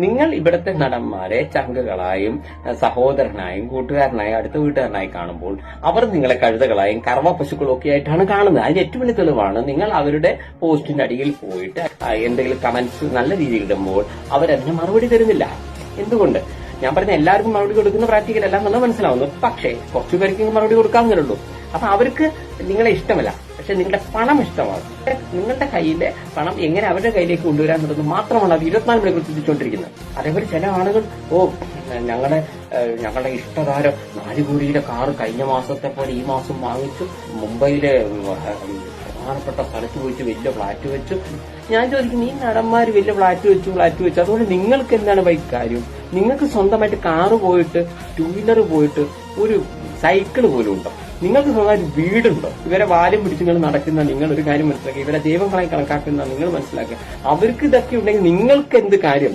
നിങ്ങൾ ഇവിടുത്തെ നടന്മാരെ ചങ്കുകളായും സഹോദരനായും കൂട്ടുകാരനായും അടുത്ത വീട്ടുകാരനായി കാണുമ്പോൾ അവർ നിങ്ങളെ കഴുതകളായും കർമ്മ പശുക്കളും ഒക്കെ ആയിട്ടാണ് കാണുന്നത്. അതിന് ഏറ്റവും വലിയ തെളിവാണ് നിങ്ങൾ അവരുടെ പോസ്റ്റിന്റെ അടിയിൽ പോയിട്ട് എന്തെങ്കിലും കമന്റ്സ് നല്ല രീതിയിൽ ഇടുമ്പോൾ അവരതിന് മറുപടി തരുന്നില്ല. എന്തുകൊണ്ട്? ഞാൻ പറഞ്ഞ എല്ലാവർക്കും മറുപടി കൊടുക്കുന്ന പ്രാക്ടിക്കൽ അല്ല എന്നുള്ളത് മനസ്സിലാവുന്നു. പക്ഷേ കുറച്ചു പേർക്ക് മറുപടി കൊടുക്കാവുന്നേ അപ്പൊ അവർക്ക് നിങ്ങളെ ഇഷ്ടമല്ല. പക്ഷെ നിങ്ങളുടെ പണം ഇഷ്ടമാണ്. നിങ്ങളുടെ കയ്യിലെ പണം എങ്ങനെ അവരുടെ കയ്യിലേക്ക് കൊണ്ടുവരാൻ എന്നുള്ളത് മാത്രമാണ് അവർ ഇരുപത്തിനാല് മണിക്കൂർ ചിന്തിച്ചുകൊണ്ടിരിക്കുന്നത്. അതേപോലെ ചില ആളുകൾ ഓ ഞങ്ങളുടെ ഞങ്ങളുടെ ഇഷ്ടതാരം നാല് കോടിയുടെ കാറ് കഴിഞ്ഞ മാസത്തെ പോലെ ഈ മാസം വാങ്ങിച്ചു. മുംബൈയിലെ പ്രധാനപ്പെട്ട സ്ഥലത്ത് പോയിട്ട് വലിയ ഫ്ലാറ്റ് വെച്ചു. ഞാൻ ചോദിക്കുന്നു ഈ നടന്മാർ വലിയ ഫ്ലാറ്റ് വെച്ചു ഫ്ലാറ്റ് വെച്ചു. അതുകൊണ്ട് നിങ്ങൾക്ക് എന്താണ് ബൈക്ക് കാര്യം? നിങ്ങൾക്ക് സ്വന്തമായിട്ട് കാറ് പോയിട്ട് ടൂ വീലർ പോയിട്ട് ഒരു സൈക്കിൾ പോലും ഉണ്ടോ? നിങ്ങൾക്ക് സ്വന്തമായിട്ട് വീടുണ്ടോ? ഇവരെ വാലും പിടിച്ച് നിങ്ങൾ നടക്കുന്ന നിങ്ങൾ ഒരു കാര്യം മനസ്സിലാക്കുക. ഇവരെ ദൈവങ്ങളായി കണക്കാക്കുന്ന നിങ്ങൾ മനസ്സിലാക്കുക. അവർക്ക് ഇതൊക്കെ ഉണ്ടെങ്കിൽ നിങ്ങൾക്ക് എന്ത് കാര്യം?